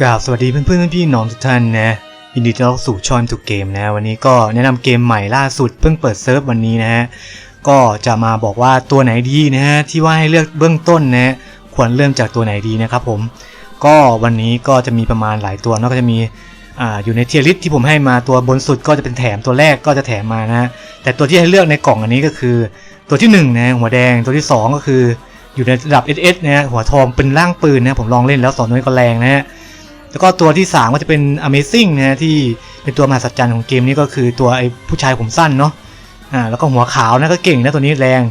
กราบสวัสดีเพื่อนเพื่อนๆพี่น้องทุกท่านนะยินดีต้อนรับสู่ชอนถูกเกมนะวันนี้ก็แนะนำเกมใหม่ล่าสุดเพิ่งเปิดเซิร์ฟวันนี้นะฮะก็จะมาบอกว่าตัวไหนดีนะฮะที่ว่าให้เลือกเบื้องต้นนะควรเริ่มจากตัวไหนดีนะครับผมก็วันนี้ก็จะมีประมาณหลายตัวนอะก็จะมีอ่าอยู่ในเทียริสที่ผมให้มาตัวบนสุดก็จะเป็นแถมตัวแรกก็จะแถมมานะแต่ตัวที่ให้เลือกในกล่องอันนี้ก็คือ ตัวที่หนึ่งนะหัวแดงตัวที่สองก็คืออยู่ในระดับ SS นะหัวทองเป็นร่างปืนนะผมลองเล่นแล้วสอนน้อยก็แรงนะฮะ แล้วก็ตัวที่ 3 ก็จะเป็น Amazing นะฮะที่เป็นตัวมหัศจรรย์ของเกมนี้ก็คือตัวไอ้ผู้ชายผมสั้นเนาะอ่าแล้วก็หัวขาวนะก็เก่งนะตัวนี้แรง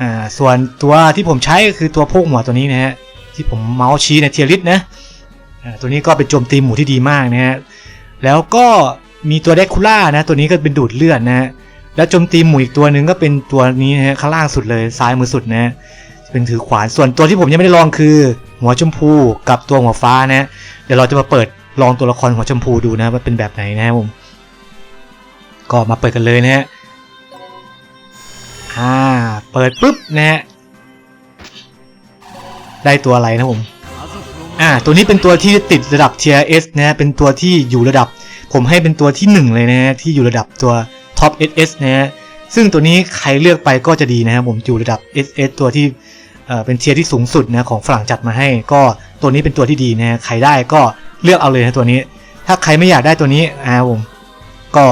อ่าส่วนตัวที่ผมใช้ก็คือตัวโพกหัวตัวนี้นะฮะที่ผมเมาส์ชี้ในเทียริสนะอ่าตัวนี้ก็เป็นโจมตีหมู่ที่ดีมากนะฮะแล้วก็มีตัวเดคูล่านะตัวนี้ก็เป็นดูดเลือดนะฮะแล้วโจมตีหมู่อีกตัวหนึ่งก็เป็นตัวนี้นะฮะข้างล่างสุดเลยซ้ายมือสุดนะฮะเป็นถือขวานส่วนตัวที่ผมยังไม่ได้ลองคือ หัวชมพูกับตัวหัวฟ้านะ เดี๋ยวเราจะมาเปิดลองตัวละครหัวชมพูดูนะว่าเป็นแบบไหนนะครับผม ก็มาเปิดกันเลยนะฮะ อ่า เปิดปุ๊บนะฮะ ได้ตัวอะไรนะผม อ่า ตัวนี้เป็นตัวที่ติดระดับ tier S นะฮะ เป็นตัวที่อยู่ระดับ ผมให้เป็นตัวที่หนึ่งเลยนะฮะ ที่อยู่ระดับตัว top SS นะฮะ ซึ่งตัวนี้ใครเลือกไปก็จะดีนะครับผม อยู่ระดับ SS ตัวที่อ่อเป็นเทียร์ที่สูงสุดนะของฝรั่งจัดมาให้ก็ ตัวนี้เป็นตัวที่ดีนะใครได้ก็เลือกเอาเลยนะตัวนี้ ถ้าใครไม่อยากได้ตัวนี้อ่าผมก็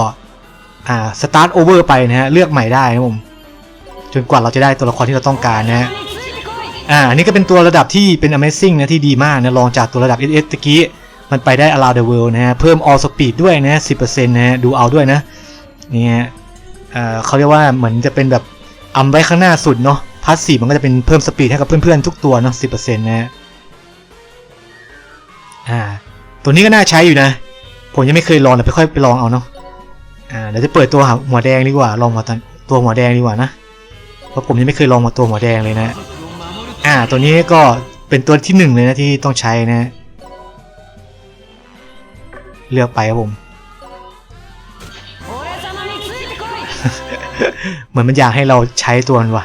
อ่าสตาร์ทโอเวอร์ไปนะฮะเลือกใหม่ได้นะผมจนกว่าเราจะได้ตัวละครที่เราต้องการนะฮะอ่าอันนี้ก็เป็นตัวระดับที่เป็น Amazing นะที่ดีมากนะรองจากตัวระดับ SS ตะกี้มันไปได้ Around the World นะฮะเพิ่ม All Speed ด้วยนะ10%นะฮะดูเอาด้วยนะนี่ฮะเอ่อเขาเรียกว่าเหมือนจะเป็นแบบอำไว้ข้างหน้าสุดเนาะพาสซีฟมันก็จะเป็นเพิ่มสปีดให้กับเพื่อนๆทุกตัวเนาะสิบเปอร์เซ็นะฮะ อ่า ตัวนี้ก็น่าใช้อยู่นะ ผมยังไม่เคยลองแต่ไปค่อยไปลองเอาเนาะ อ่า เดี๋ยวจะเปิดตัวหัวแดงดีกว่า ลองมาตัวหัวแดงดีกว่านะ เพราะผมยังไม่เคยลองมาตัวหัวแดงเลยนะ อ่า ตัวนี้ก็เป็นตัวที่หนึ่งเลยนะที่ต้องใช้นะ เลือกไปครับผม เหมือนมันอยากให้เราใช้ตัวมันว่ะ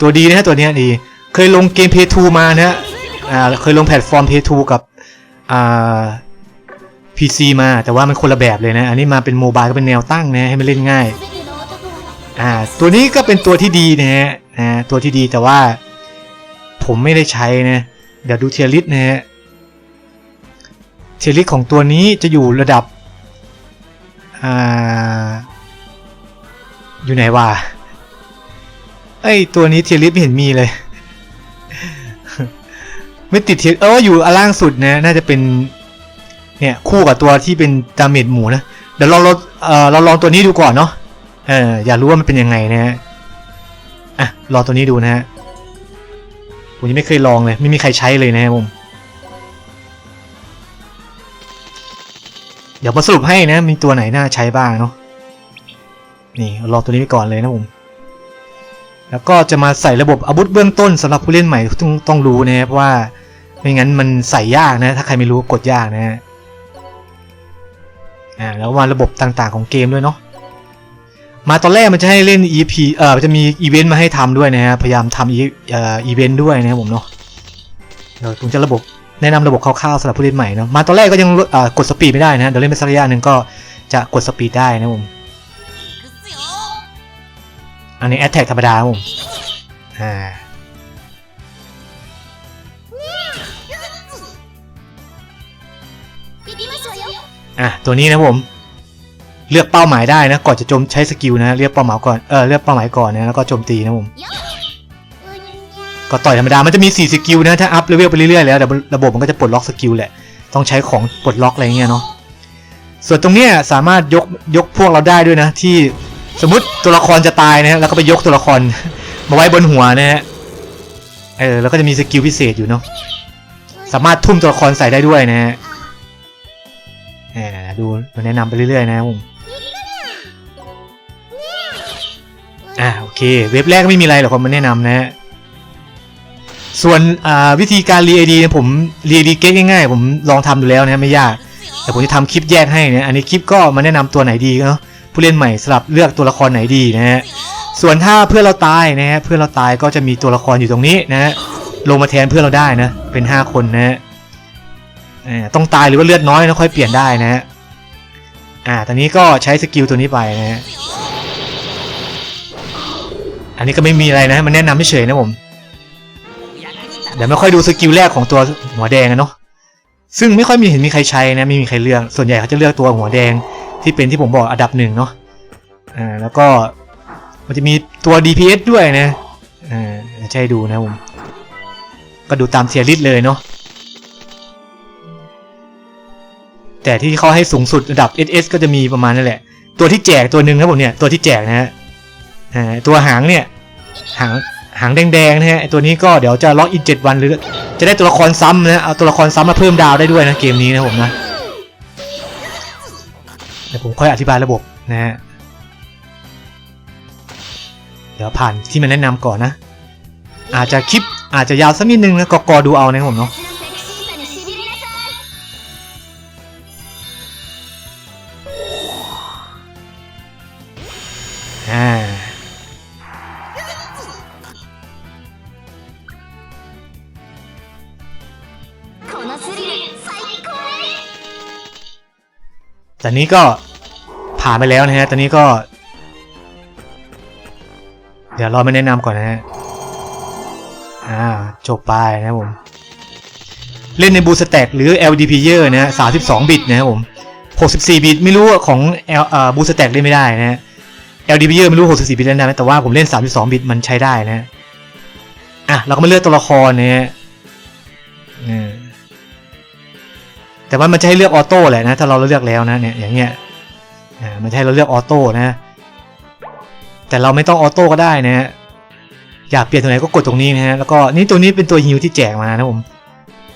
ตัวดีนะฮะตัวนี้ดี เคยลงเกม Play 2มานะฮะอ่า เคยลงแพลตฟอร์ม Play 2กับ อ่า PC มาแต่ว่ามันคนละแบบเลยนะ อันนี้มาเป็นโมบายก็เป็นแนวตั้งนะให้มันเล่นง่ายอ่าตัวนี้ก็เป็นตัวที่ดีนะฮะนะตัวที่ดีแต่ว่า ผมไม่ได้ใช้นะ เดี๋ยวดูเทียริสนะฮะเทียริสของตัวนี้จะอยู่ระดับอ่าอยู่ไหนวะไอตัวนี้เทียริสไม่เห็นมีเลย ไม่ติดเทียเอออยู่อันล่างสุดนะ น่าจะเป็น เนี่ยคู่กับตัวที่เป็นดาเมจหมูนะ เดี๋ยวเราเราเออเราลองตัวนี้ดูก่อนเนาะเอออยากรู้ว่ามันเป็นยังไงนะฮะอะลองตัวนี้ดูนะฮะผมยังไม่เคยลองเลย ไม่มีใครใช้เลยนะครับผมเดี๋ยวมาสรุปให้นะ มีตัวไหนน่าใช้บ้างเนาะนี่รอตัวนี้ไปก่อนเลยนะผม แล้วก็จะมาใส่ระบบอาวุธเบื้องต้นสำหรับผู้เล่นใหม่ต้องต้องรู้นะครับว่าไม่งั้นมันใส่ยากนะ ถ้าใครไม่รู้กดยากนะฮะอ่าแล้วมาระบบต่างๆของเกมด้วยเนาะมาตอนแรกมันจะให้เล่น EP เอ่อจะมีอีเวนต์มาให้ทำด้วยนะฮะพยายามทำอีเอ่ออีเวนต์ด้วยนะครับผมเนาะเดี๋ยวผมจะระบบแนะนำระบบคร่าวๆสำหรับผู้เล่นใหม่เนาะมาตอนแรกก็ยังเอ่อกดสปีดไม่ได้นะเดี๋ยวเล่นไปสักระยะหนึ่งก็จะกดสปีดได้นะผม อันนี้แอ t แทกธรรมดาครับผมอ่าอะตัวนี้นะผม เลือกเป้าหมายได้นะ ก่อนจะโจมใช้สกิลนะเลือกเป้าหมายก่อนเออเลือกเป้าหมายก่อนนะแล้วก็โจมตีนะผมก็ต่อยธรรมดามันจะมี 4 สกิลนะ ถ้าอัพเลเวลไปเรื่อยๆแล้วเดี๋ยวระบบมันก็จะปลดล็อกสกิลแหละ ต้องใช้ของปลดล็อกอะไรเงี้ยเนาะ ส่วนตรงเนี้ยสามารถยกยกพวกเราได้ด้วยนะ ที่ สมมติตัวละครจะตายนะฮะแล้วก็ไปยกตัวละครมาไว้บนหัวนะฮะเออแล้วก็จะมีสกิลพิเศษอยู่เนาะสามารถทุ่มตัวละครใส่ได้ด้วยนะฮะดูมาแนะนำไปเรื่อยๆนะผมอ่าโอเค เว็บแรกไม่มีอะไรหรอกผมมาแนะนำนะฮะส่วนอ่าวิธีการรีไอดีผมรีไอดีเก็ตง่ายๆ ผมลองทำดูแล้วนะไม่ยาก แต่ผมจะทำคลิปแยกให้นะอันนี้คลิปก็มาแนะนำตัวไหนดีเนาะ ผู้เล่นใหม่สลับเลือกตัวละครไหนดีนะฮะส่วนถ้าเพื่อนเราตายนะฮะเพื่อนเราตายก็จะมีตัวละครอยู่ตรงนี้นะฮะลงมาแทนเพื่อนเราได้นะเป็น 5 คนนะฮะต้องตายหรือว่าเลือดน้อยแล้วค่อยเปลี่ยนได้นะฮะอ่าตอนนี้ก็ใช้สกิลตัวนี้ไปนะฮะอันนี้ก็ไม่มีอะไรนะมันแนะนำเฉยๆนะผมเดี๋ยวไม่ค่อยดูสกิลแรกของตัวหัวแดงอะเนาะ ซึ่งไม่ค่อยมีเห็นมีใครใช้นะไม่มีใครเลือกส่วนใหญ่เขาจะเลือกตัวหัวแดงที่เป็นที่ผมบอกอันดับหนึ่งเนาะอ่าแล้วก็มันจะมีตัว DPS ด้วยนะอ่าเดี๋ยวจะให้ดูนะผมก็ดูตามเทียริสเลยเนาะแต่ที่เขาให้สูงสุดระดับ SS ก็จะมีประมาณนั่นแหละ ตัวที่แจกตัวหนึ่งครับผมเนี่ยตัวที่แจกนะฮะอ่าตัวหางเนี่ยหาง หางแดงๆนะฮะตัวนี้ก็เดี๋ยวจะล็อกอินเจ็ดวันหรือ จะได้ตัวละครซ้ำนะเอาตัวละครซ้ำมาเพิ่มดาวได้ด้วยนะเกมนี้นะผมนะเดี๋ยวผมค่อยอธิบายระบบนะฮะเดี๋ยวผ่านที่มันแนะนำก่อนนะ อาจจะคลิปอาจจะยาวสักนิดนึงนะก็กอดูเอานะผมเนาะ แตอนนี้ก็ผ่านไปแล้วนะฮะ ตอนนี้ก็ เดี๋ยวรอมาแนะนำก่อนนะฮะ อ่า จบไปนะผม เล่นในบูสแต็กหรือ LD Player นะฮะ32บิตนะครับผม64บิตไม่รู้ของ L อ่าบูสแต็กเล่นไม่ได้นะฮะ LD Player ไม่รู้64บิตเล่นได้ไหมแต่ว่าผมเล่น32บิตมันใช้ได้นะฮะ อะ เราก็มาเลือกตัวละครนะฮะอืม แต่ว่ามันจะให้เลือกออโต้แหละนะ ถ้าเราเลือกแล้วนะเนี่ยอย่างเงี้ยอ่ามันจะให้เราเลือกออโต้นะ แต่เราไม่ต้องออโต้ก็ได้นะฮะอยากเปลี่ยนตัวไหนก็กดตรงนี้นะฮะแล้วก็นี่ตัวนี้เป็นตัวฮิวที่แจกมานะผม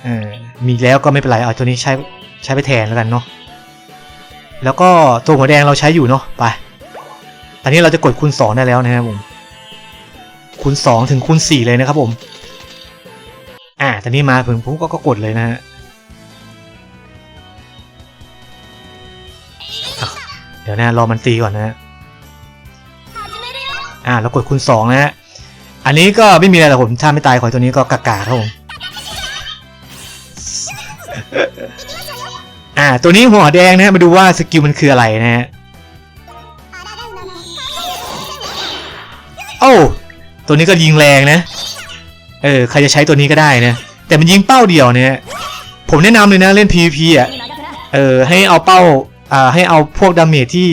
เออมีแล้วก็ไม่เป็นไรเอาตัวนี้ใช้ใช้ไปแทนแล้วกันเนาะแล้วก็ตัวหัวแดงเราใช้อยู่เนาะไปตอนนี้เราจะกดคูณสองได้แล้วนะครับผมคูณสองถึงคูณสี่เลยนะครับผม อ่าตอนนี้มาถึงผมก็กดเลยนะฮะ เดี๋ยวนะรอมันตีก่อนนะฮะอ่าแล้วกดคูณ2นะฮะอันนี้ก็ไม่มีอะไรหรอผมถ้าไม่ตายขอยตัวนี้ก็กะกาครับผมอ่า ตัวนี้หัวแดงนะมาดูว่าสกิลมันคืออะไรนะฮะโอ้ตัวนี้ก็ยิงแรงนะ เออใครจะใช้ตัวนี้ก็ได้นะ แต่มันยิงเป้าเดียวเนี่ย ผมแนะนำเลยนะเล่น PVP อะ เออให้เอาเป้า ให้เอาพวกดาเมจที่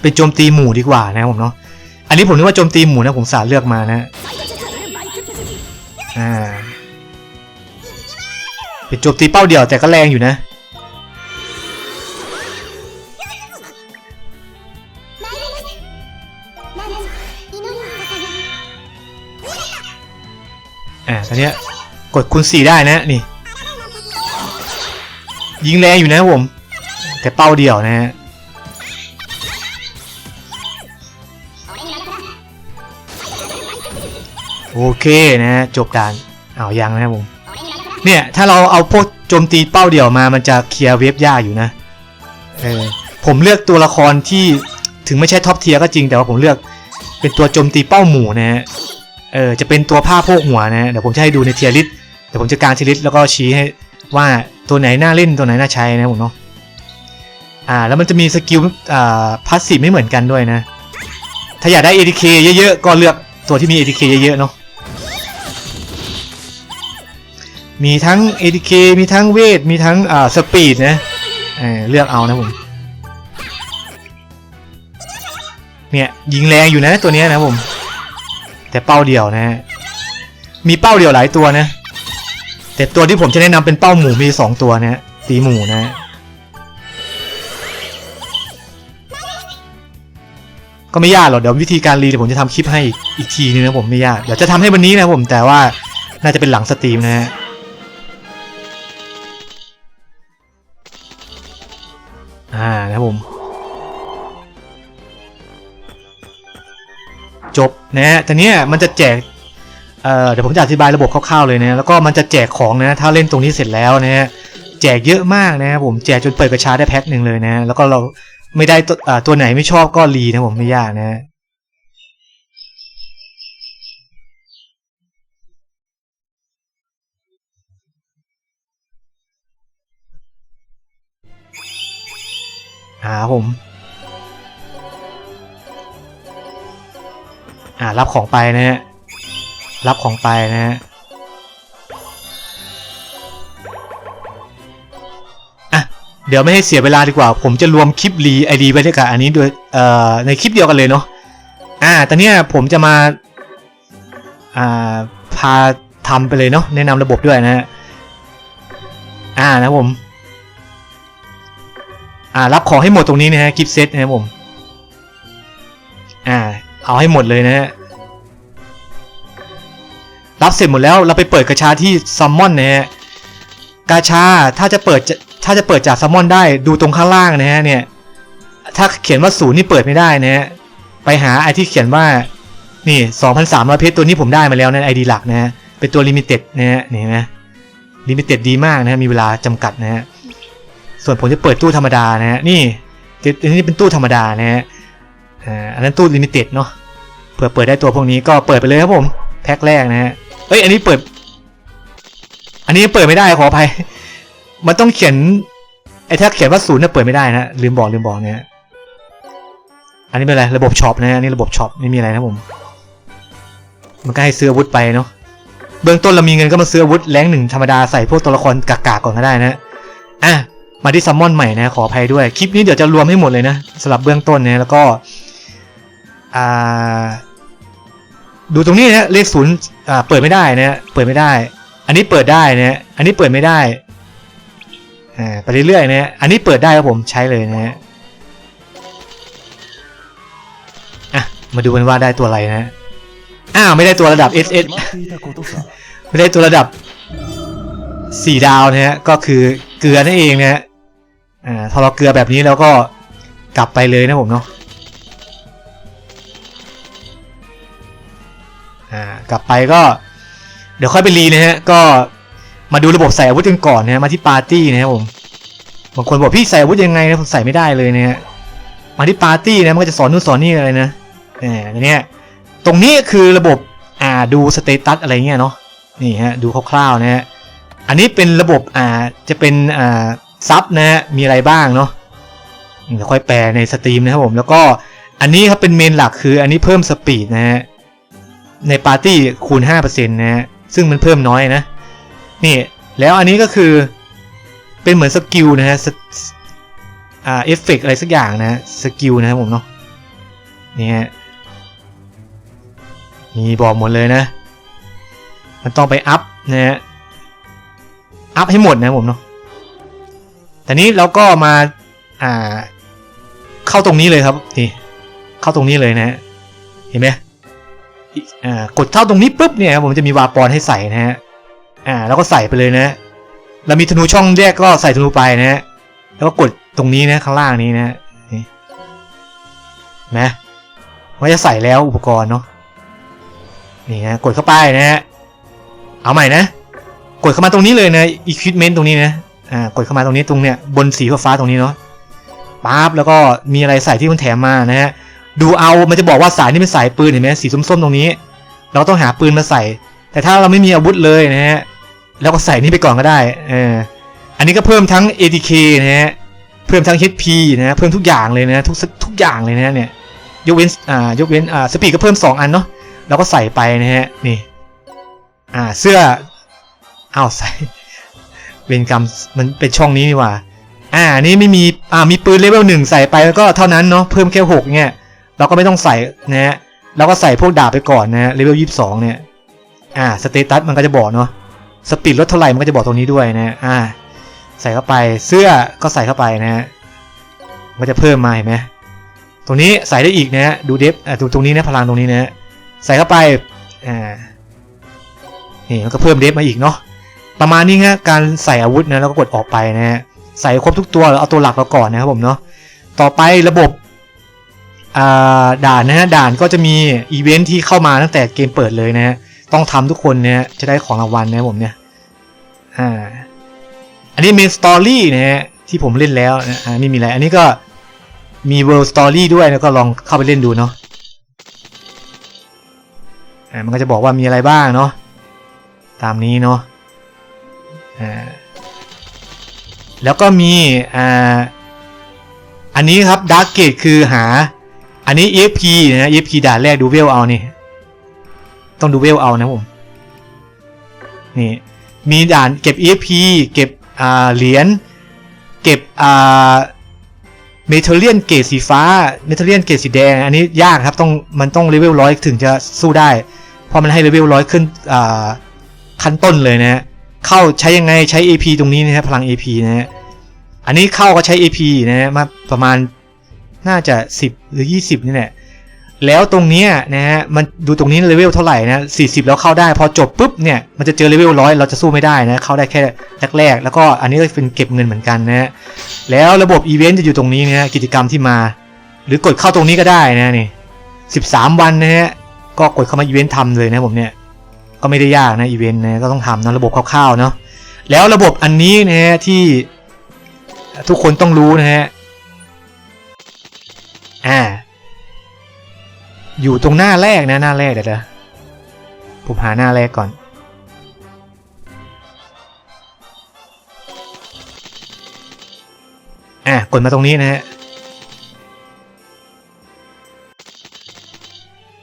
เป็นโจมตีหมู่ดีกว่านะผมเนาะอันนี้ผมนึกว่าโจมตีหมู่นะผมสาเลือกมานะอ่าเป็นโจมตีเป้าเดียวแต่ก็แรงอยู่นะอ่าตอนนี้กดคูณสี่ได้นะนี่ ยิงแรงอยู่นะผม แต่เป้าเดียวนะฮะโอเคนะฮะจบด่านอ้าวยังนะครับผมเนี่ยถ้าเราเอาพวกโจมตีเป้าเดี่ยวมามันจะเคลียร์เวฟยากอยู่นะเออผมเลือกตัวละครที่ถึงไม่ใช่ท็อปเทียร์ก็จริงแต่ว่าผมเลือกเป็นตัวโจมตีเป้าหมู่นะฮะเออจะเป็นตัวผ้าโพกหัวนะเดี๋ยวผมจะให้ดูในเทียริสเดี๋ยวผมจะกางเทียริสแล้วก็ชี้ให้ว่าตัวไหนน่าเล่นตัวไหนน่าใช้นะผมเนาะ อ่า แล้วมันจะมีสกิลอ่าพาสซีฟไม่เหมือนกันด้วยนะ ถ้าอยากได้ ATK เยอะๆ ก็เลือกตัวที่มี ATK เยอะๆ เนาะมีทั้ง ATK มีทั้งเวท มีทั้งอ่าสปีดนะเออเลือกเอานะผม เนี่ยยิงแรงอยู่นะตัวนี้นะผม แต่เป้าเดียวนะ มีเป้าเดียวหลายตัวนะ แต่ตัวที่ผมจะแนะนำเป็นเป้าหมูมีสองตัวนะฮะตีหมูนะ ก็ไม่ยากหรอกเดี๋ยววิธีการรีเดี๋ยวผมจะทำคลิปให้อีกทีนึงนะผมไม่ยากเดี๋ยวจะทำให้วันนี้นะผมแต่ว่าน่าจะเป็นหลังสตรีมนะฮะอ่านะครับผม จบนะฮะแต่เนี้ยมันจะแจกเอ่อเดี๋ยวผมจะอธิบายระบบคร่าวๆเลยนะแล้วก็มันจะแจกของนะถ้าเล่นตรงนี้เสร็จแล้วนะฮะแจกเยอะมากนะครับผมแจกจนเปิดกระชาได้แพ็คหนึ่งเลยนะ แล้วก็เรา ไม่ได้ตัวตัวไหนไม่ชอบก็รีนะผมไม่ยากนะ หาผม อ่ารับของไปนะฮะรับของไปนะฮะ เดี๋ยวไม่ให้เสียเวลาดีกว่า ผมจะรวมคลิปรีไอดีไว้ด้วยกับอันนี้ด้วยในคลิปเดียวกันเลยเนาะอ่าตอนนี้ผมจะมาอ่าพาทำไปเลยเนาะแนะนำระบบด้วยนะฮะอ่านะผมอ่ารับของให้หมดตรงนี้นะฮะกิฟต์เซตนะครับผมอ่าเอาให้หมดเลยนะฮะรับเสร็จหมดแล้วเราไปเปิดกระชาที่ซัมมอนนะฮะกาชาถ้าจะเปิดจะ ถ้าจะเปิดจากซัมมอนได้ดูตรงข้างล่างนะฮะเนี่ย ถ้าเขียนว่าศูนย์นี่เปิดไม่ได้นะฮะไปหาไอที่เขียนว่านี่2,300เพชรตัวนี้ผมได้มาแล้วนะไอดีหลักนะฮะเป็นตัวลิมิเต็ดนะฮะนี่นไหมลิมิเต็ดดีมากนะฮะมีเวลาจำกัดนะฮะส่วนผมจะเปิดตู้ธรรมดานะฮะนี่อันนี้เป็นตู้ธรรมดานะฮะอันนั้นตู้ลิมิเต็ดเนาะเผื่อเปิดได้ตัวพวกนี้ก็เปิดไปเลยครับผม แพ็คแรกนะฮะเอ้ยอันนี้เปิด อันนี้เปิดไม่ได้ขออภัย มันต้องเขียน ไอ้ถ้าเขียนว่าศูนย์เนี่ยเปิดไม่ได้นะลืมบอกลืมบอกเนี่ยอันนี้เป็นอะไรระบบช็อปนะฮะนี่ระบบช็อปไม่มีอะไรนะผม มันก็ให้ซื้ออาวุธไปเนาะเบื้องต้นเรามีเงินก็มาซื้ออาวุธแรงหนึ่งธรรมดาใส่พวกตัวละครกากๆก่อนก็ได้นะอะมาที่ซัมมอนใหม่นะขออภัยด้วยคลิปนี้เดี๋ยวจะรวมให้หมดเลยนะสำหรับเบื้องต้นนะแล้วก็อ่าดูตรงนี้นะเลขศูนย์อ่าเปิดไม่ได้นะเปิดไม่ได้ อันนี้เปิดได้นะอันนี้เปิดไม่ได้ อไปเรื่อยๆนะฮะอันนี้เปิดได้ครับผมใช้เลยนะฮะอะมาดูกันว่าได้ตัวอะไรนะ อ้าวไม่ได้ตัวระดับ S S ไม่ได้ตัวระดับสี่ดาวนะฮะก็คือเกลือนั่นเองนะฮะอ่าพอเราเกลือแบบนี้แล้วก็กลับไปเลยนะผมเนาะอ่ากลับไปก็ เดี๋ยวค่อยไปรีนะฮะก็ มาดูระบบใส่อาวุธกันก่อนนะมาที่ปาร์ตี้นะครับผมบางคนบอกพี่ใส่อาวุธยังไงนะผมใส่ไม่ได้เลยนะฮะมาที่ปาร์ตี้นะมันก็จะสอนนู่นสอนนี่อะไรนะเนี่ยตรงนี้คือระบบอ่าดูสเตตัสอะไรเงี้ยเนาะนี่ฮะดูคร่าวๆนะฮะอันนี้เป็นระบบอ่าจะเป็นอ่าซับนะฮะมีอะไรบ้างเนาะเดี๋ยวค่อยแปลในสตรีมนะครับผมแล้วก็อันนี้ครับเป็นเมนหลักคืออันนี้เพิ่มสปีดนะฮะในปาร์ตี้คูณ5%นะฮะซึ่งมันเพิ่มน้อยนะ นี่แล้วอันนี้ก็คือเป็นเหมือนสกิลนะฮะอ่าเอฟเฟกอะไรสักอย่างนะฮะสกิลนะครับผมเนาะนี่ฮะมีบอกหมดเลยนะ มันต้องไปอัพนะฮะอัพให้หมดนะผมเนาะแต่นี้เราก็มาอ่าเข้าตรงนี้เลยครับนี่เข้าตรงนี้เลยนะฮะเห็นไหมอ่ากดเข้าตรงนี้ปุ๊บเนี่ยผมจะมีวาปอนให้ใส่นะฮะ อ่า แล้วก็ใส่ไปเลยนะเรามีธนูช่องแยกก็ใส่ธนูไปนะฮะแล้วก็กดตรงนี้นะข้างล่างนี้นะนี่นไหมว่าจะใส่แล้วอุปกรณ์เนาะนี่ฮะกดเข้าไปนะฮะเอาใหม่นะ กดเข้ามาตรงนี้เลยนะ equipment ตรงนี้นะอ่ากดเข้ามาตรงนี้ตรงเนี้ยบนสีฟ้าตรงนี้เนาะปั๊บแล้วก็มีอะไรใส่ที่มันแถมมานะฮะดูเอามันจะบอกว่าสายนี่เป็นสายปืนเห็นไหมสีส้มๆตรงนี้ เราต้องหาปืนมาใส่ แต่ถ้าเราไม่มีอาวุธเลยนะฮะ แล้วก็ใส่นี่ไปก่อนก็ได้เอออันนี้ก็เพิ่มทั้ง ATK นะฮะ เพิ่มทั้ง HP นะฮะ เพิ่มทุกอย่างเลยนะทุกทุกอย่างเลยนะเนี่ย ยกเว้น อ่า ยกเว้น อ่า สปีดก็เพิ่ม 2 อันเนาะเราก็ใส่ไปนะฮะ นี่ อ่า เสื้อ อ้าวใส่ เวรกรรม มันเป็นช่องนี้นี่ว่า อ่า นี่ไม่มี อ่า มีปืนเลเวลหนึ่งใส่ไปแล้วก็เท่านั้นเนาะ เพิ่มแค่หกเนี่ย เราก็ไม่ต้องใส่นะฮะเราก็ใส่พวกดาบไปก่อนนะฮะ เลเวลยี่สิบสองเนี่ย อ่า สเตตัสมันก็จะบอกเนาะ สปีดลดเท่าไหร่มันก็จะบอกตรงนี้ด้วยนะฮะอ่าใส่เข้าไปเสื้อก็ใส่เข้าไปนะฮะมันก็จะเพิ่มมาเห็นไหมตรงนี้ใส่ได้อีกนะฮะดูเดฟอ่าตรงตรงนี้นะพลังตรงนี้นะฮะใส่เข้าไปอ่านี่มันก็เพิ่มเดฟมาอีกเนาะประมาณนี้ฮะการใส่อาวุธนะแล้วก็กดออกไปนะฮะใส่ครบทุกตัวเอาตัวหลักเราก่อนนะครับผมเนาะต่อไประบบอ่าด่านนะฮะด่านก็จะมีอีเวนท์ที่เข้ามาตั้งแต่เกมเปิดเลยนะฮะ ต้องทำทุกคนเนะฮะจะได้ของรางวัลนะผมเนี่ยอ่าอันนี้เมนสตอรี่นะฮะที่ผมเล่นแล้วนะอ่าไม่มีอะไร อันนี้ก็มี World Story ด้วยแล้วก็ลองเข้าไปเล่นดูเนาะอ่ามันก็จะบอกว่ามีอะไรบ้างเนาะตามนี้เนาะอ่าแล้วก็มีอ่าอันนี้ครับดาร์กเกตคือหา อันนี้ EFP นะ EFP ด่านแรกดูเวลเอานี่ ต้องดูเวลเอานะผม นี่ มีด่านเก็บ EFP เก็บอ่าเหรียญ เก็บอ่าเมทัลเลียนเกรดสีฟ้า เมทัลเลียนเกรดสีแดง อันนี้ยากครับต้องมันต้องเลเวลร้อยถึงจะสู้ได้ เพราะมันให้เลเวลร้อยขึ้นอ่าขั้นต้นเลยนะฮะ เข้าใช้ยังไงใช้ AP ตรงนี้นะฮะพลัง AP นะฮะ อันนี้เข้าก็ใช้ AP นะฮะมาประมาณน่าจะ 10 หรือ 20 นี่แหละ แล้วตรงเนี้ยนะฮะมันดูตรงนี้เลเวลเท่าไหร่นะ40 แล้วเข้าได้ พอจบปุ๊บเนี่ยมันจะเจอเลเวลร้อยเราจะสู้ไม่ได้นะเข้าได้แค่แรกๆแล้วก็อันนี้ก็เป็นเก็บเงินเหมือนกันนะฮะแล้วระบบอีเวนต์จะอยู่ตรงนี้นะฮะกิจกรรมที่มา หรือกดเข้าตรงนี้ก็ได้นะนี่13 วันนะฮะก็กดเข้ามาอีเวนต์ทำเลยนะผมเนี่ยก็ไม่ได้ยากนะอีเวนต์นะก็ต้องทำนะระบบคร่าวๆเนาะแล้วระบบอันนี้นะฮะที่ทุกคนต้องรู้นะฮะอ่า อยู่ตรงหน้าแรกนะหน้าแรกเดี๋ยวนะผมหาหน้าแรกก่อน อะกดมาตรงนี้นะฮะ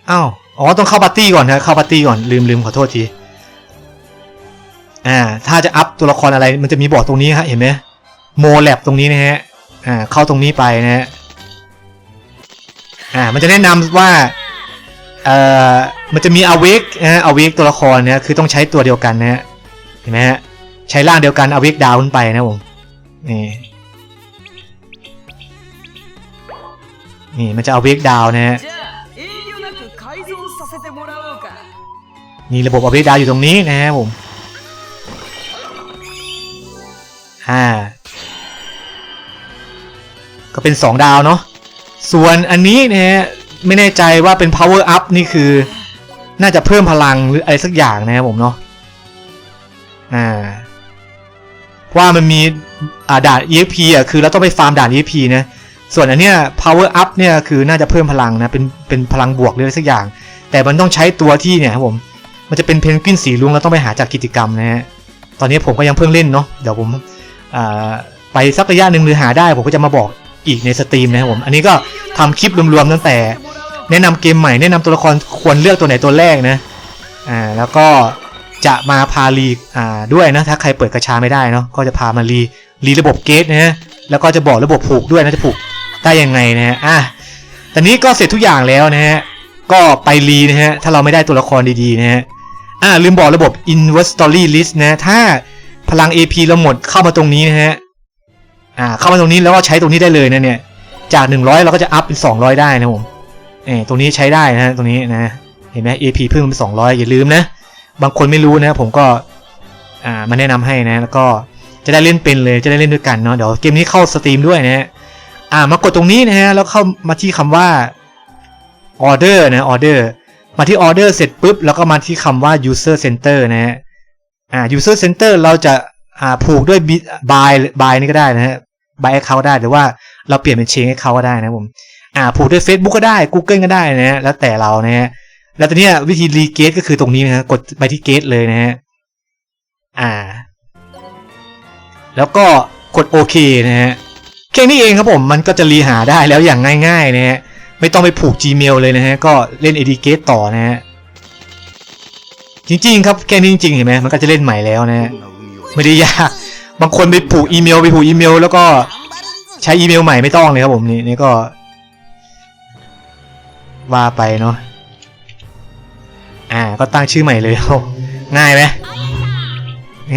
อ้าวอ๋อต้องเข้าปาร์ตี้ก่อนนะเข้าปาร์ตี้ก่อนลืมลืมขอโทษทีอ่าถ้าจะอัพตัวละครอะไรมันจะมีบอกตรงนี้ฮะเห็นไหมโมแลบตรงนี้นะฮะอ่าเข้าตรงนี้ไปนะฮะอ่ามันจะแนะนำว่า เออมันจะมีอวิกนะอวิกตัวละครเนี่ยคือต้องใช้ตัวเดียวกันนะฮะเห็นไหมฮะใช้ร่างเดียวกันอวิกดาวขึ้นไปนะผมนี่นี่มันจะอวิวกดาวนะฮะมีระบบอวิวกดาวอยู่ตรงนี้นะฮะผมฮ่าก็เป็น 2 ดาวเนาะส่วนอันนี้นะฮะ ไม่แน่ใจว่าเป็น power up นี่คือ น่าจะเพิ่มพลังหรืออะไรสักอย่างนะครับผมเนาะอ่าว่ามันมีอ่าด่าน EXP อะคือเราต้องไปฟาร์มด่าน EXP นะส่วนอันเนี้ย power up เนี่ยคือน่าจะเพิ่มพลังนะเป็นเป็นพลังบวกหรืออะไรสักอย่าง แต่มันต้องใช้ตัวที่เนี่ยครับผมมันจะเป็นเพนกวินสีลุงเราต้องไปหาจากกิจกรรมนะฮะตอนนี้ผมก็ยังเพิ่งเล่นเนาะเดี๋ยวผมอ่าไปสักระยะหนึ่งหรือหาได้ผมก็จะมาบอก อีกในสตรีมนะครับผม อันนี้ก็ทำคลิปรวมๆตั้งแต่ แนะนำเกมใหม่แนะนำตัวละครควรเลือกตัวไหนตัวแรกนะ อ่าแล้วก็จะมาพารีอ่าด้วยนะถ้าใครเปิดกระชาไม่ได้เนาะก็จะพามารีรีระบบเกตนะฮะแล้วก็จะบอกระบบผูกด้วยนะจะผูกได้ยังไงนะฮะอะตอนนี้ก็เสร็จทุกอย่างแล้วนะฮะก็ไปรีนะฮะถ้าเราไม่ได้ตัวละครดีๆนะฮะอ่าลืมบอกระบบ inventory list นะถ้าพลัง AP เราหมดเข้ามาตรงนี้นะฮะ อ่าเข้ามาตรงนี้แล้วก็ใช้ตรงนี้ได้เลยนะเนี่ย จาก 100 เราก็จะอัพเป็น 200 ได้นะผมเออตรงนี้ใช้ได้นะตรงนี้นะ เห็นไหม AP เพิ่มเป็น 200 อย่าลืมนะ บางคนไม่รู้นะผมก็อ่ามาแนะนำให้นะ แล้วก็จะได้เล่นเป็นเลยจะได้เล่นด้วยกันเนาะเดี๋ยวเกมนี้เข้าสตรีมด้วยนะ อ่ามากดตรงนี้นะฮะแล้วเข้ามาที่คำว่า order นะ order มาที่ order เสร็จปุ๊บแล้วก็มาที่คำว่า user center นะฮะอ่า user center เราจะ อ่าผูกด้วย bit buy buy นี่ก็ได้นะฮะ buy account ได้หรือว่าเราเปลี่ยนเป็น chain account ก็ได้นะผมอ่าผูกด้วย Facebook ก็ได้ Google ก็ได้นะฮะแล้วแต่เรานะฮะแล้วตอนนี้วิธีรีเกตก็คือตรงนี้นะฮะกดไปที่เกตเลยนะฮะอ่า แล้วก็กดโอเคนะฮะแค่นี้เองครับผมมันก็จะรีหาได้แล้วอย่างง่ายๆนะฮะไม่ต้องไปผูก Gmail เลยนะฮะก็เล่น e d g a t e ต่อนะฮะจริงๆครับแค่นี้จริงๆเห็นไหมมันก็จะเล่นใหม่แล้วนะฮะ ไม่ได้ยาก บางคนไปผูกอีเมลไปผูกอีเมล แล้วก็ใช้อีเมลใหม่ไม่ต้องเลยครับผมนี่นี่ก็ ว่าไปเนาะอ่า ก็ตั้งชื่อใหม่เลยครับง่ายไหม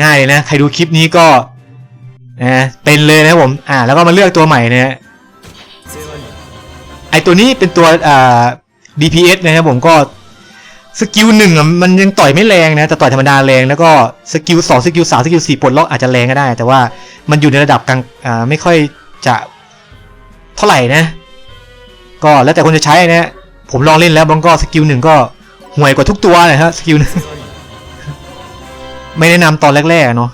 ง่ายเลยนะ ใครดูคลิปนี้ก็นะเป็นเลยนะผม อ่า แล้วก็มาเลือกตัวใหม่นะไอตัวนี้เป็นตัวอ่า DPS นะครับผมก็ สกิลหนึ่งมันยังต่อยไม่แรงนะแต่ต่อยธรรมดาแรงแล้วก็สกิลสองสกิลสามสกิลสี่ปลดล็อกอาจจะแรงก็ได้ แต่ว่ามันอยู่ในระดับกลางไม่ค่อยจะเท่าไหร่นะ ก็แล้วแต่คนจะใช้นะผมลองเล่นแล้วบางก็สกิลหนึ่งก็ห่วยกว่าทุกตัวเลยฮะสกิลหนึ่งไม่แนะนำตอนแรกๆเนาะ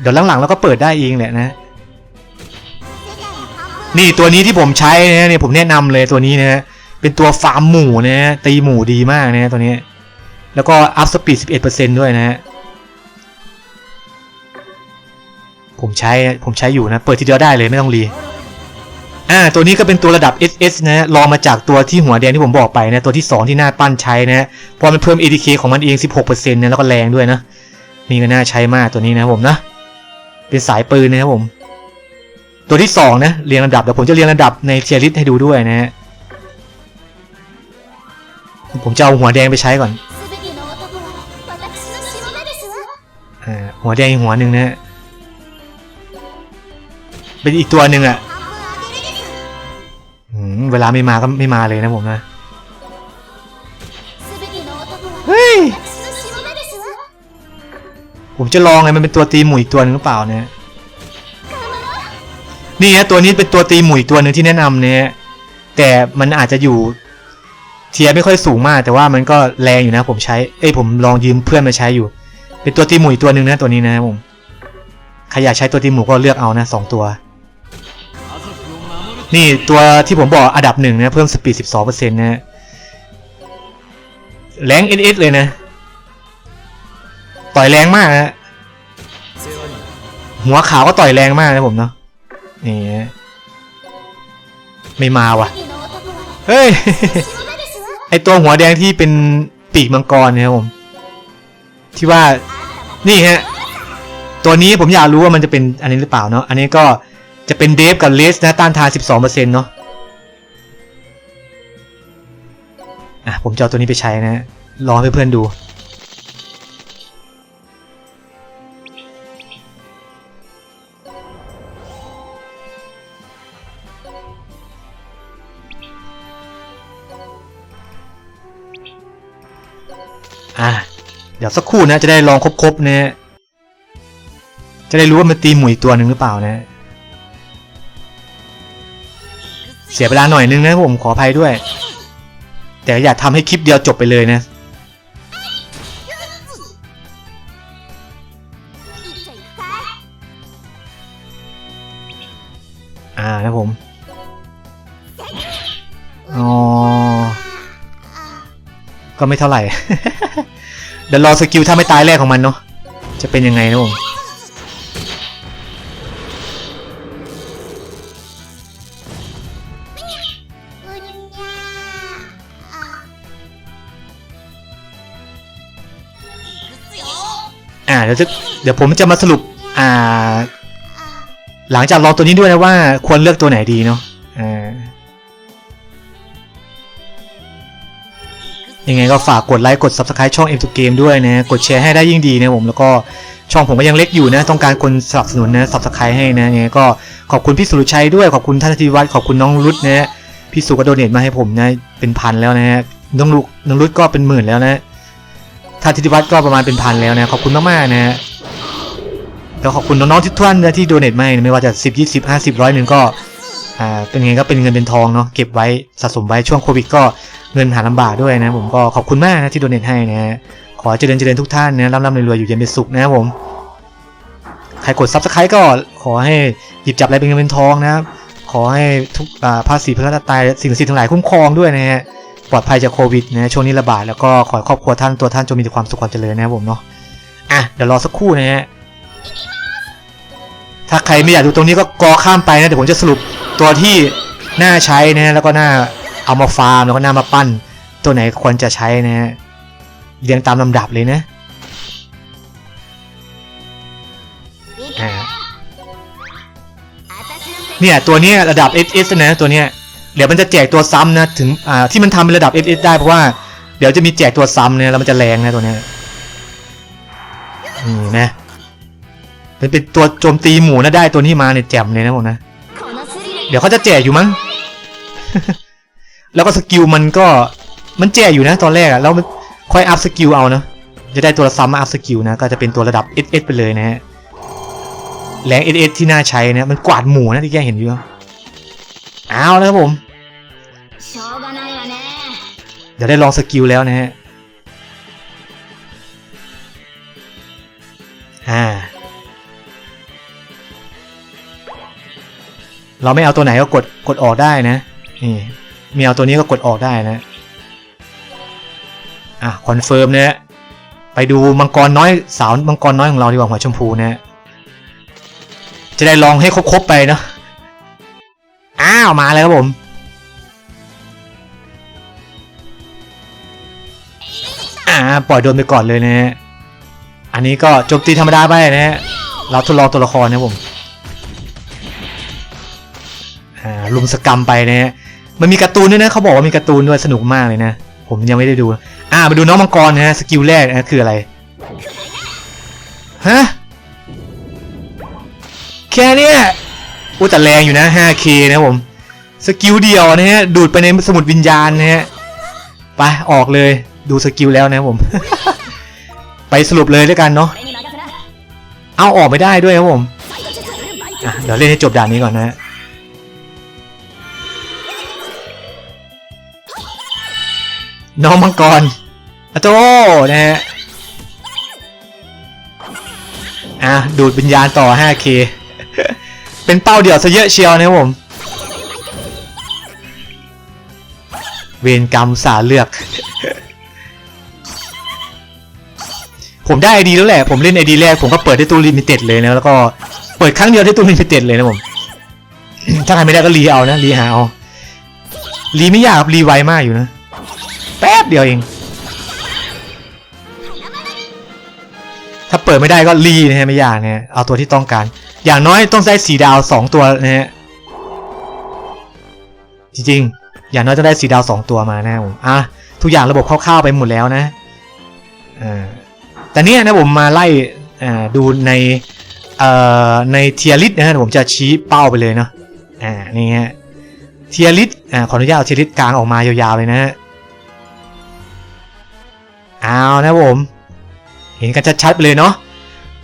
เดี๋ยวหลังๆเราก็เปิดได้เองแหละนะ นี่ตัวนี้ที่ผมใช้นะเนี่ยผมแนะนำเลยตัวนี้นะ เป็นตัวฟาร์มหมูนะฮะตีหมูดีมากนะฮะตัวนี้ แล้วก็อัพสปีด 11%ด้วยนะฮะผมใช้ผมใช้อยู่นะ เปิดทีเดียวได้เลยไม่ต้องรีอ่าตัวนี้ก็เป็นตัวระดับ SS นะรองมาจากตัวที่หัวแดงที่ผมบอกไปนะ ตัวที่ 2 ที่หน้าปั้นใช้นะเพราะมันเพิ่ม ADK ของมันเอง 16%นะแล้วก็แรงด้วยนะ นี่ก็น่าใช้มากตัวนี้นะผมนะ เป็นสายปืนนะครับผม ตัวที่ 2 นะ เรียงลำดับเดี๋ยวผมจะเรียงลำดับในเทียริสให้ดูด้วยนะฮะ ผมจะเอาหัวแดงไปใช้ก่อนอหัวแดงอีกหัวหนึ่งนะเป็นอีกตัวหนึ่งอะเวลาไม่มาก็ไม่มาเลยนะผมนะ เฮ้ย ผมจะลองไงมันเป็นตัวตีหมุยตัวหนึ่งหรือเปล่าเนี่ย นี่ฮะตัวนี้เป็นตัวตีหมุยตัวหนึ่งที่แนะนำเนี่ย แต่มันอาจจะอยู่ เทียไม่ค่อยสูงมาก แต่ว่ามันก็แรงอยู่นะ ผมใช้เอ้ผมลองยืมเพื่อนมาใช้อยู่ เป็นตัวตีหมูยตัวหนึ่งนะตัวนี้นะผมใครอยากใช้ตัวตีหมูก็เลือกเอานะสองตัว นี่ตัวที่ผมบอกอันดับหนึ่งนะเพิ่มสปีดสิบสองเปอร์เซ็นต์นะแรงเอ็ดเลยนะ ต่อยแรงมากนะหัวขาวก็ต่อยแรงมากนะผมเนาะนี่ไม่มาว่ะ เฮ้ย ไอตัวหัวแดงที่เป็นปีกมังกรเนี่ยครับผม ที่ว่านี่ฮะ ตัวนี้ผมอยากรู้ว่ามันจะเป็นอันนี้หรือเปล่าเนาะอันนี้ก็จะเป็นเดฟกับเลสนะต้านทาน 12%เนาะอะผมจะเอาตัวนี้ไปใช้นะลองให้เพื่อนๆดู อะเดี๋ยวสักครู่นะจะได้ลองครบๆนะฮะจะได้รู้ว่ามันตีหมุยตัวหนึ่งหรือเปล่านะ เสียเวลาหน่อยนึงนะผมขออภัยด้วย แต่อย่าทำให้คลิปเดียวจบไปเลยนะ ก็ไม่เท่าไหร่ เดี๋ยวรอสกิลถ้าไม่ตายแรกของมันเนาะ จะเป็นยังไงนะผมอ่าเดี๋ยวเดี๋ยวผมจะมาสรุป อ่า หลังจากรอตัวนี้ด้วยนะว่าควรเลือกตัวไหนดีเนาะ อ่า ยังไงก็ฝากกดไลค์กด subscribe ช่อง M2 Game ด้วยนะ กดแชร์ให้ได้ยิ่งดีนะผมแล้วก็ช่องผมก็ยังเล็กอยู่นะ ต้องการคนสนับสนุนนะ subscribe ให้นะยังไงก็ขอบคุณพี่สุรชัยด้วยขอบคุณท่านธิวัฒน์ขอบคุณน้องรุดนะพี่สุก็โดเนทมาให้ผมนะเป็นพันแล้วนะฮะน้องรุน้องรุดก็เป็นหมื่นแล้วนะท่านธิวัฒน์ก็ประมาณเป็นพันแล้วนะขอบคุณมากๆนะฮะแล้วขอบคุณน้องๆทุกท่านนะที่โดเนทมาไม่ว่าจะ10 20 50ร้อยหนึ่งก็อ่าเป็นไงก็เป็นเงินเป็นทองเนาะเก็บไว้สะสมไว้ช่วงโควิดก็ เงินหาลำบากด้วยนะผมก็ขอบคุณมากนะที่โดเนทให้นะฮะขอเจริญเจริญทุกท่านนะร่ำร่ำรวยๆอยู่เย็นเป็นสุขนะครับผมใครกดซับสไครต์ก็ขอให้หยิบจับอะไรเป็นเงินเป็นทองนะครับขอให้ทุกภาษีพระราชตายสิ่งศักดิ์สิทธิ์ทั้งหลายคุ้มครองด้วยนะฮะปลอดภัยจากโควิดนะช่วงนี้ระบาดแล้วก็ขอครอบครัวท่านตัวท่านจงมีแต่ความสุขความเจริญนะครับผมเนาะอะเดี๋ยวรอสักครู่นะฮะถ้าใครไม่อยากดูตรงนี้ก็กอข้ามไปนะเดี๋ยวผมจะสรุปตัวที่น่าใช้นะแล้วก็น่า เอามาฟาร์มแล้วก็นำมาปั้น ตัวไหนควรจะใช้นะฮะเรียงตามลำดับเลยนะเนี่ยตัวนี้ระดับ SS นะตัวนี้เดี๋ยวมันจะแจกตัวซ้ำนะถึงอ่าที่มันทำเป็นระดับ SS ได้เพราะว่าเดี๋ยวจะมีแจกตัวซ้ำเนี่ยแล้วมันจะแรงนะตัวนี้นี่นะมันเป็นตัวโจมตีหมูนะได้ตัวนี้มาเนี่ยแจ่มเลยนะผมนะ เดี๋ยวเขาจะแจกอยู่มั้ง แล้วก็สกิลมันก็มันแจ่อยู่นะตอนแรกอะแล้วค่อยอัพสกิลเอานะจะได้ตัวละซ้ำมาอัพสกิลนะก็จะเป็นตัวระดับ SS ไปเลยนะฮะแรง S S ที่น่าใช้นะมันกวาดหมูนะที่แกเห็นอยู่เอาแล้วครับผม เดี๋ยวได้ลองสกิลแล้วนะฮะอ่า เราไม่เอาตัวไหนก็กดกดออกได้นะนี่ มีเอาตัวนี้ก็กดออกได้นะ อะคอนเฟิร์มนะฮะไปดูมังกรน้อยสาวมังกรน้อยของเราดีกว่าหัวชมพูนะฮะจะได้ลองให้ครบๆไปเนาะอ่าวมาแล้วครับผมอ่าปล่อยโดนไปก่อนเลยนะฮะอันนี้ก็โจมตีธรรมดาไปนะฮะเราทดลองตัวละครนะผมอ่าลุมสกรรมไปนะฮะ มันมีการ์ตูนด้วยนะเขาบอกว่ามีการ์ตูนด้วยสนุกมากเลยนะ ผมยังไม่ได้ดู อ่ามาดูน้องมังกรนะฮะสกิลแรกนะคืออะไรฮะแค่เนี้ยอุ้แต่แรงอยู่นะ 5K นะผมสกิลเดียวนะฮะดูดไปในสมุดวิญญาณนะฮะไปออกเลยดูสกิลแล้วนะผม ไปสรุปเลยด้วยกันเนาะเอาออกไม่ได้ด้วยครับผมเดี๋ยวเล่นให้จบด่านนี้ก่อนนะฮะ น้องมังกรอะโตนะฮะ อะ ดูดวิญญาณต่อ 5K เป็นเป้าเดี่ยวซะเยอะเชียวนะผม เวรกรรมสาเลือก ผมได้ไอดีแล้วแหละ ผมเล่นไอดีแรก ผมก็เปิดได้ตู้ลิมิเต็ดเลยนะ แล้วก็เปิดครั้งเดียวได้ตู้ลิมิเต็ดเลยนะผม ถ้าใครไม่ได้ก็รีเอานะ รีหาเอา รีไม่ยากรีไวมากอยู่นะ บเดียวเอง ถ้าเปิดไม่ได้ก็รีนะฮะไม่ยากนะฮะเอาตัวที่ต้องการ อย่างน้อยต้องได้สีดาวสองตัวนะฮะจริงๆ อย่างน้อยต้องได้สีดาวสองตัวมานะผมอะทุกอย่างระบบคร่าวๆไปหมดแล้วนะอ่าแต่เนี้ยนะผมมาไล่อ่าดูในเอ่อในเทียริสนะฮะผมจะชี้เป้าไปเลยเนาะอ่านี่ฮะเทียริสอ่าขออนุญาตเอาเทียริสกลางออกมายาวๆเลยนะฮะ เอานะผม เห็นกันชัดๆไปเลยเนาะ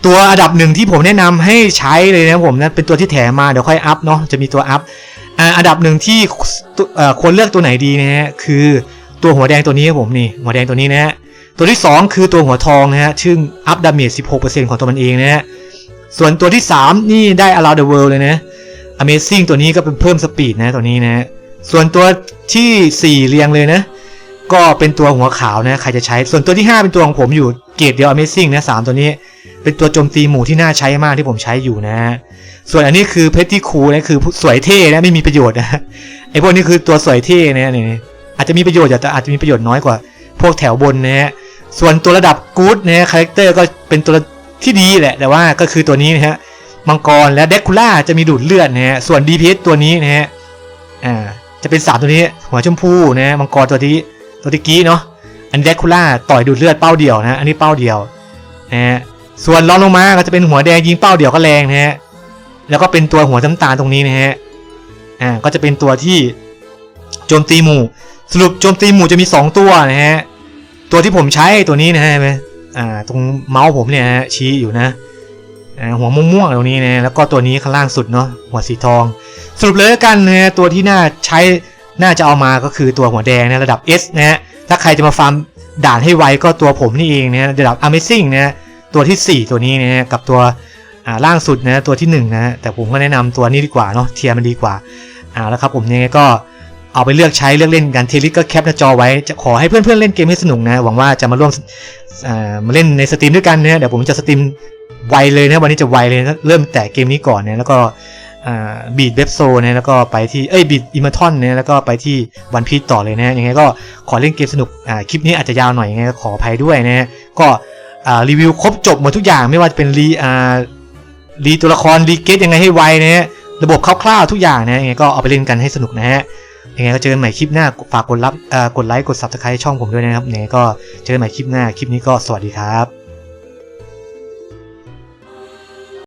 ตัวอันดับหนึ่งที่ผมแนะนำให้ใช้เลยนะผมนะเป็นตัวที่แถมมาเดี๋ยวค่อยอัพเนาะจะมีตัวอัพอันดับหนึ่งที่ควรเลือกตัวไหนดีนะฮะคือตัวหัวแดงตัวนี้ครับผมนี่หัวแดงตัวนี้นะฮะตัวที่สองคือตัวหัวทองนะฮะซึ่งอัพดาเมจ16%ของตัวมันเองนะฮะส่วนตัวที่สามนี่ได้ Around the World เลยนะ Amazing ตัวนี้ก็เป็นเพิ่มสปีดนะตัวนี้นะฮะส่วนตัวที่สี่เรียงเลยนะ ก็เป็นตัวหัวขาวนะใครจะใช้ ส่วนตัวที่ 5 เป็นตัวของผมอยู่เกรดเดียว Amazing นะสามตัวนี้ เป็นตัวโจมตีหมู่ที่น่าใช้มากที่ผมใช้อยู่นะ ส่วนอันนี้คือเพชรที่คูนะคือสวยเท่นะไม่มีประโยชน์นะไอพวกนี้คือตัวสวยเท่นะนี่อาจจะมีประโยชน์แต่อาจจะมีประโยชน์น้อยกว่า พวกแถวบนนะฮะส่วนตัวระดับกู๊ดนะฮะคาแรคเตอร์ก็เป็นตัวที่ดีแหละ แต่ว่าก็คือตัวนี้นะฮะมังกรและเดคูล่าจะมีดูดเลือดนะฮะส่วน DPS ตัวนี้นะฮะอ่าจะเป็นสามตัวนี้ หัวชมพูนะฮะมังกรตัวที่ ตัวตะกี้เนาะอันเดคูล่าต่อยดูดเลือดเป้าเดียวนะอันนี้เป้าเดียวนะฮะส่วนรองลงมาก็จะเป็นหัวแดงยิงเป้าเดียวก็แรงนะฮะแล้วก็เป็นตัวหัวน้ำตาลตรงนี้นะฮะอ่าก็จะเป็นตัวที่โจมตีหมู่สรุปโจมตีหมู่จะมี 2 ตัวนะฮะตัวที่ผมใช้ตัวนี้นะฮะไหมอ่าตรงเมาส์ผมเนี่ยฮะชี้อยู่นะอ่าหัวม่วงๆตรงนี้นะแล้วก็ตัวนี้ข้างล่างสุดเนาะหัวสีทอง สรุปเลยกันนะฮะตัวที่น่าใช้ น่าจะเอามาก็คือตัวหัวแดงนะระดับ S นะฮะถ้าใครจะมาฟาร์มด่านให้ไวก็ตัวผมนี่เองนะระดับ Amazing นะตัวที่ 4 ตัวนี้นะกับตัวอ่าล่างสุดนะตัวที่1นะฮะแต่ผมก็แนะนำตัวนี้ดีกว่าเนาะเทียมันดีกว่าอ่าแล้วครับผมยังไงก็เอาไปเลือกใช้เลือกเล่นกันเทลิสก็แคปหน้าจอไว้จะขอให้เพื่อนๆเล่นเกมให้สนุกนะหวังว่าจะมาร่วมอ่ามาเล่นในสตรีมด้วยกันนะฮะเดี๋ยวผมจะสตรีมไวเลยนะวันนี้จะไวเลยนะเริ่มแต่เกมนี้ก่อนนะแล้วก็ บีดเว็บโซนะแล้วก็ไปที่เอ้ยบีดอิมเมทอนนะแล้วก็ไปที่วันพีต่อเลยนะยังไงก็ขอเล่นเกมสนุกอ่าคลิปนี้อาจจะยาวหน่อยยังไงก็ขออภัยด้วยนะก็รีวิวครบจบหมดทุกอย่างไม่ว่าจะเป็นรีอ่ารีตัวละครรีเกตยังไงให้ไวนะฮะระบบคร่าวๆทุกอย่างนะยังไงก็เอาไปเล่นกันให้สนุกนะฮะยังไงก็เจอกันใหม่คลิปหน้าฝากกดรับอ่ากดไลค์กด subscribe ช่องผมด้วยนะครับยังไงก็เจอกันใหม่คลิปหน้าคลิปนี้ก็สวัสดีครับ